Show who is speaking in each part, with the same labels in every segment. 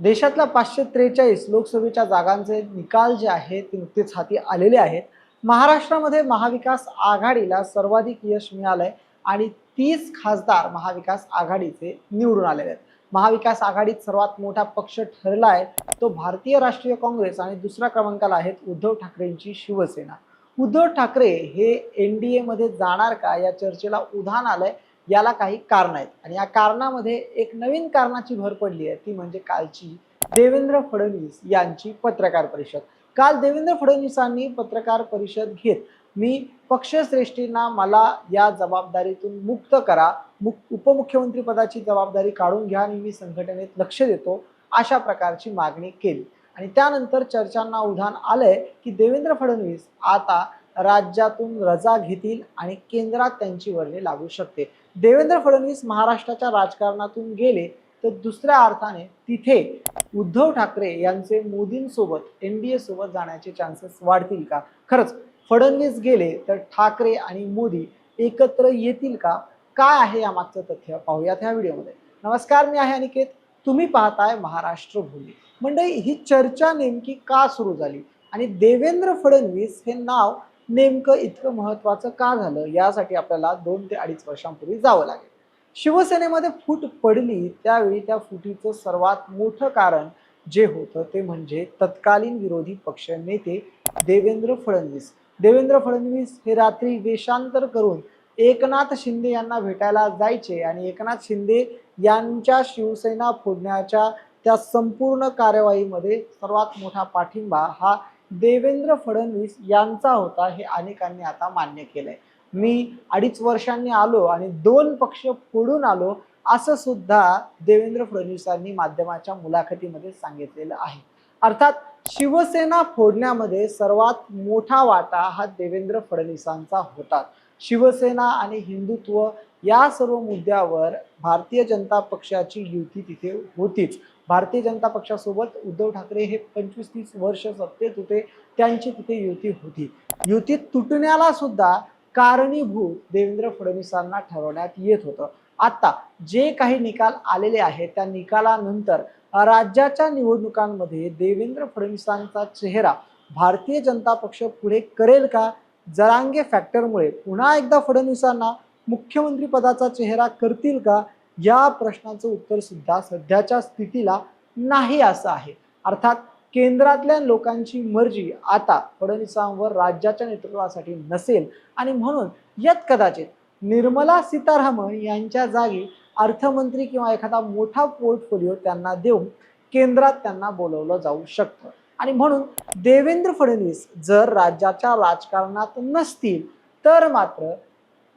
Speaker 1: देशातल्या पाचशे त्रेचाळीस लोकसभेच्या जागांचे निकाल जे आहेत ते नुकतेच हाती आलेले आहेत. महाराष्ट्रामध्ये महाविकास आघाडीला सर्वाधिक यश मिळालंय आणि तीस खासदार महाविकास आघाडीचे निवडून आलेले आहेत. महाविकास आघाडीत सर्वात मोठा पक्ष ठरला आहे तो भारतीय राष्ट्रीय काँग्रेस आणि दुसऱ्या क्रमांकाला आहेत उद्धव ठाकरेंची शिवसेना. उद्धव ठाकरे हे एन डी एमध्ये जाणार का या चर्चेला उधाण आलंय? याला काही कारण आहेत. आणि या कारणामध्ये एक नवीन कारणाची भर पडली आहे ती म्हणजे कालची देवेंद्र फडणवीस यांची पत्रकार परिषद. काल देवेंद्र फडणवीसांनी पत्रकार परिषद घेत मी पक्षश्रेष्ठींना मला या जबाबदारीतून मुक्त करा मुक उपमुख्यमंत्री पदाची जबाबदारी काढून घ्या आणि मी संघटनेत लक्ष देतो अशा प्रकारची मागणी केली. आणि त्यानंतर चर्चांना उधाण आलंय की देवेंद्र फडणवीस आता राज्यातून रजा घेतील आणि केंद्रात त्यांची वर्णी लागू शकते. देवेंद्र फडणवीस महाराष्ट्राच्या राजकारणातून गेले तर दुसऱ्या अर्थाने तिथे उद्धव ठाकरे यांचे मोदींसोबत एन डी एसोबत जाण्याचे चान्सेस वाढतील का? खरंच फडणवीस गेले तर ठाकरे आणि मोदी एकत्र येतील का? काय आहे या मागचं तथ्य? पाहूयात ह्या व्हिडिओमध्ये. नमस्कार मी आहे अनिकेत. तुम्ही पाहताय महाराष्ट्र भूमी मंडळी ही चर्चा नेमकी का सुरू झाली? आणि देवेंद्र फडणवीस हे नाव नेमकं इतकं महत्त्वाचं का झालं? यासाठी आपल्याला दोन ते अडीच वर्षांपूर्वी जावं लागेल. शिवसेनेमध्ये फूट पडली त्यावेळी त्या फुटीचं सर्वात मोठं कारण जे होतं ते म्हणजे तत्कालीन विरोधी पक्ष नेते देवेंद्र फडणवीस. देवेंद्र फडणवीस हे रात्री वेषांतर करून एकनाथ शिंदे यांना भेटायला जायचे आणि एकनाथ शिंदे यांच्या शिवसेना फोडण्याच्या त्या संपूर्ण कार्यवाहीमध्ये सर्वात मोठा पाठिंबा हा देवेंद्र फडणवीस यांचा होता हे अनेकांनी आता मान्य केलंय. मी अडीच वर्षांनी आलो आणि दोन पक्ष फोडून आलो असं सुद्धा देवेंद्र फडणवीसांनी माध्यमाच्या मुलाखतीमध्ये सांगितलेलं आहे. अर्थात शिवसेना फोडण्यामध्ये सर्वात मोठा वाटा हा देवेंद्र फडणवीसांचा होता. शिवसेना आणि हिंदुत्व या सर्व मुद्द्यावर भारतीय जनता पक्षाची युती तिथे होतीच. भारतीय जनता पक्षासोबत उद्धव ठाकरे हे पंचवीस तीस वर्ष सत्तेत होते. त्यांची तिथे युती होती. युती तुटण्याला सुद्धा कारणीभूत देवेंद्र फडणवीसांना ठरवण्यात येत होतं. आता जे काही निकाल आलेले आहेत त्या निकालानंतर राज्याच्या निवडणुकांमध्ये देवेंद्र फडणवीसांचा चेहरा भारतीय जनता पक्ष पुढे करेल का? जरांगे फॅक्टरमुळे पुन्हा एकदा फडणवीसांना मुख्यमंत्री पदाचा चेहरा करतील का? या प्रश्नाचं उत्तर सुद्धा सध्याच्या स्थितीला नाही असं आहे. अर्थात केंद्रातल्या लोकांची मर्जी आता फडणवीसांवर राज्याच्या नेतृत्वासाठी नसेल. आणि म्हणून यत कदाचित निर्मला सीतारामन यांच्या जागी अर्थमंत्री किंवा एखादा मोठा पोर्टफोलिओ त्यांना देऊन केंद्रात त्यांना बोलवलं जाऊ शकतं. आणि म्हणून देवेंद्र फडणवीस जर राज्याच्या राजकारणात नसतील तर मात्र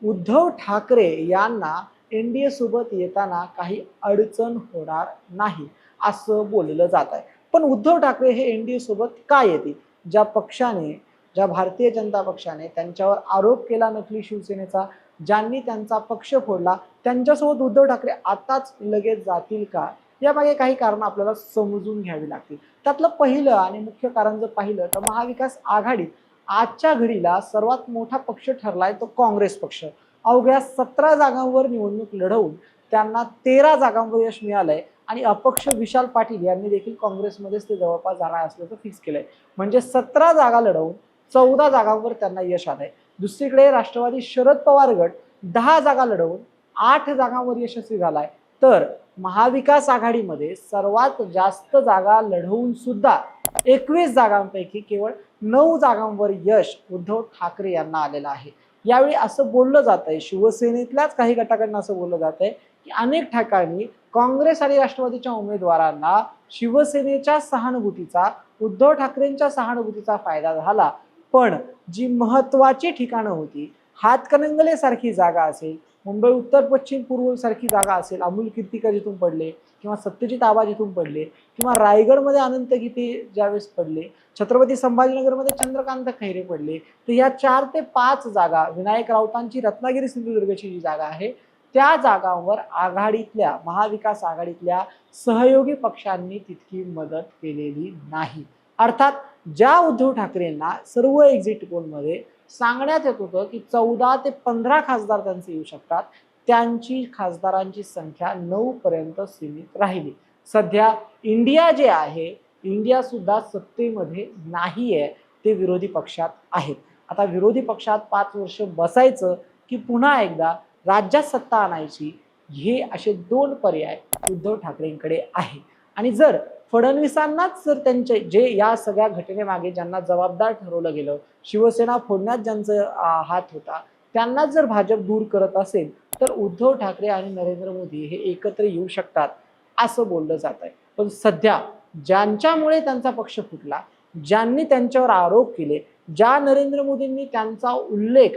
Speaker 1: उद्धव ठाकरे यांना एन डी एसोबत येताना काही अडचण होणार नाही असं बोललं जात आहे. पण उद्धव ठाकरे हे एन डी एसोबत का येतील? ज्या पक्षाने ज्या भारतीय जनता पक्षाने त्यांच्यावर आरोप केला नकली शिवसेनेचा ज्यांनी त्यांचा पक्ष फोडला त्यांच्यासोबत उद्धव ठाकरे आताच लगेच जातील का? यामागे काही कारण आपल्याला समजून घ्यावी लागतील. त्यातलं पहिलं आणि मुख्य कारण जर पाहिलं तर महाविकास आघाडीत आजच्या घडीला सर्वात मोठा पक्ष ठरलाय तो काँग्रेस पक्ष. अवघ्या सतरा जागांवर निवडणूक लढवून त्यांना तेरा जागांवर यश मिळालंय आणि अपक्ष विशाल पाटील यांनी देखील काँग्रेसमध्येच ते जवळपास जाणार असल्याचं फिक्स केलंय. म्हणजे सतरा जागा लढवून चौदा जागांवर त्यांना यश आलंय. दुसरीकडे राष्ट्रवादी शरद पवार गट दहा जागा लढवून आठ जागांवर यशस्वी झालाय. तर महाविकास आघाडीमध्ये सर्वात जास्त जागा लढवून सुद्धा एकवीस जागांपैकी केवळ नऊ जागांवर यश उद्धव ठाकरे यांना आलेलं आहे. यावेळी असं बोललं जात आहे शिवसेनेतल्याच काही गटाकडनं असं बोललं जात आहे की अनेक ठिकाणी काँग्रेस आणि राष्ट्रवादीच्या उमेदवारांना शिवसेनेच्या सहानुभूतीचा उद्धव ठाकरेंच्या सहानुभूतीचा फायदा झाला. पण जी महत्वाची ठिकाणं होती हातकणंगलेसारखी जागा असेल मुंबई उत्तर पश्चिम पूर्वसारखी जागा असेल अमोल कीर्तिका जिथून पडले किंवा सत्यजित आबा जिथून पडले किंवा रायगडमध्ये अनंत गीते ज्यावेळेस पडले छत्रपती संभाजीनगरमध्ये चंद्रकांत खैरे पडले तर या चार ते पाच जागा विनायक राऊतांची रत्नागिरी सिंधुदुर्गची जी जागा आहे त्या जागांवर आघाडीतल्या महाविकास आघाडीतल्या सहयोगी पक्षांनी तितकी मदत केलेली नाही. अर्थात ज्या उद्धव ठाकरेंना सर्व एक्झिट पोलमध्ये सांगण्यात येत होतं की चौदा ते पंधरा खासदार त्यांचे येऊ शकतात. त्यांची खासदारांची संख्या नऊ पर्यंत सीमित राहिली. सध्या इंडिया जे आहे इंडिया सुद्धा सत्तेमध्ये नाही आहे ते विरोधी पक्षात आहेत. आता विरोधी पक्षात पाच वर्ष बसायचं की पुन्हा एकदा राज्यात सत्ता आणायची हे असे दोन पर्याय उद्धव ठाकरेंकडे आहे. आणि जर फडणवीसांनाच जर त्यांचे जे या सगळ्या घटनेमागे ज्यांना जबाबदार ठरवलं गेलं शिवसेना फोडण्यात ज्यांचं हात होता त्यांनाच जर भाजप दूर करत असेल तर उद्धव ठाकरे आणि नरेंद्र मोदी हे एकत्र येऊ शकतात असं बोललं जात आहे पण सध्या ज्यांच्यामुळे त्यांचा पक्ष फुटला ज्यांनी त्यांच्यावर आरोप केले ज्या नरेंद्र मोदींनी त्यांचा उल्लेख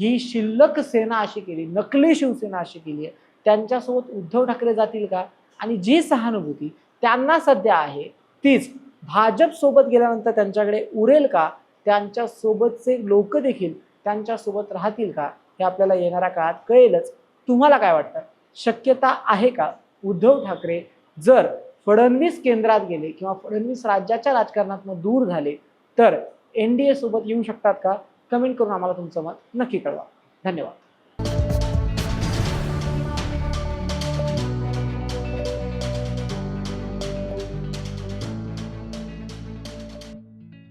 Speaker 1: ही शिल्लक सेना अशी केली नकली शिवसेना अशी केली आहे त्यांच्यासोबत उद्धव ठाकरे जातील का? आणि जी सहानुभूती त्यांना सध्या आहे. तीच भाजपसोबत गेल्यानंतर त्यांच्याकडे उरेल का? त्यांच्यासोबतचे लोक देखील त्यांच्यासोबत राहतील का? हे आपल्याला येणाऱ्या काळात कळेलच. तुम्हाला काय वाटतं? शक्यता आहे का? उद्धव ठाकरे जर फडणवीस केंद्रात गेले किंवा फडणवीस राज्याच्या राजकारणातून दूर झाले तर एन डी ए सोबत येऊ शकतात का? कमेंट करून आम्हाला तुमचं मत नक्की कळवा. धन्यवाद.